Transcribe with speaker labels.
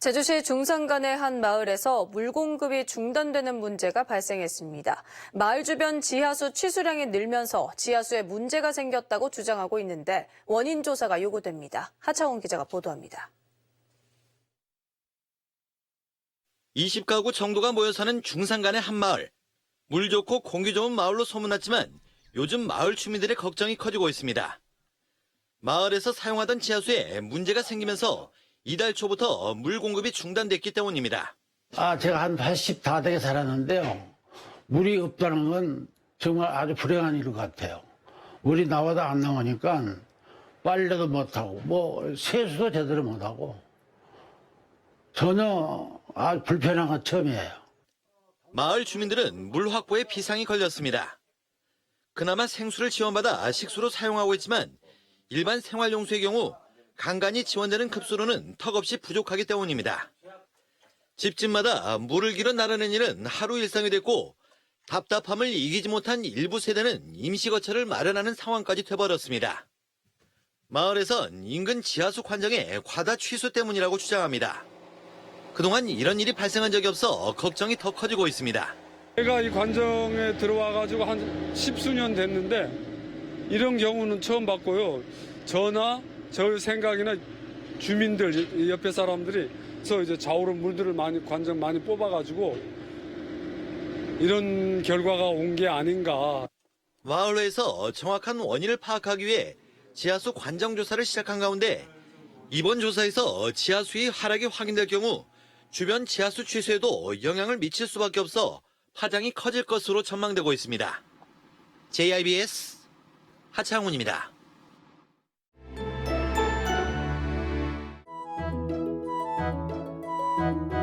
Speaker 1: 제주시 중산간의 한 마을에서 물 공급이 중단되는 문제가 발생했습니다. 마을 주변 지하수 취수량이 늘면서 지하수에 문제가 생겼다고 주장하고 있는데 원인 조사가 요구됩니다. 하차원 기자가 보도합니다.
Speaker 2: 20가구 정도가 모여 사는 중산간의 한 마을. 물 좋고 공기 좋은 마을로 소문났지만 요즘 마을 주민들의 걱정이 커지고 있습니다. 마을에서 사용하던 지하수에 문제가 생기면서 이달 초부터 물 공급이 중단됐기 때문입니다.
Speaker 3: 아, 제가 한 80 다 되게 살았는데요. 물이 없다는 건 정말 아주 불행한 일 같아요. 물이 나와도 안 나오니까 빨래도 못하고, 뭐, 세수도 제대로 못하고, 전혀 아주 불편한 건 처음이에요.
Speaker 2: 마을 주민들은 물 확보에 비상이 걸렸습니다. 그나마 생수를 지원받아 식수로 사용하고 있지만 일반 생활용수의 경우 간간히 지원되는 급수로는 턱없이 부족하기 때문입니다. 집집마다 물을 길어 나르는 일은 하루 일상이 됐고 답답함을 이기지 못한 일부 세대는 임시거처를 마련하는 상황까지 돼버렸습니다. 마을에선 인근 지하수 관정의 과다 취수 때문이라고 주장합니다. 그동안 이런 일이 발생한 적이 없어 걱정이 더 커지고 있습니다.
Speaker 4: 제가 이 관정에 들어와가지고 한 십수년 됐는데 이런 경우는 처음 봤고요. 저나 저 생각이나 주민들 옆에 사람들이 서 이제 좌우로 물들을 많이 관정 많이 뽑아가지고 이런 결과가 온 게 아닌가.
Speaker 2: 마을회에서 정확한 원인을 파악하기 위해 지하수 관정 조사를 시작한 가운데 이번 조사에서 지하수의 하락이 확인될 경우 주변 지하수 취수에도 영향을 미칠 수밖에 없어 파장이 커질 것으로 전망되고 있습니다. JIBS 하창훈입니다. Thank you.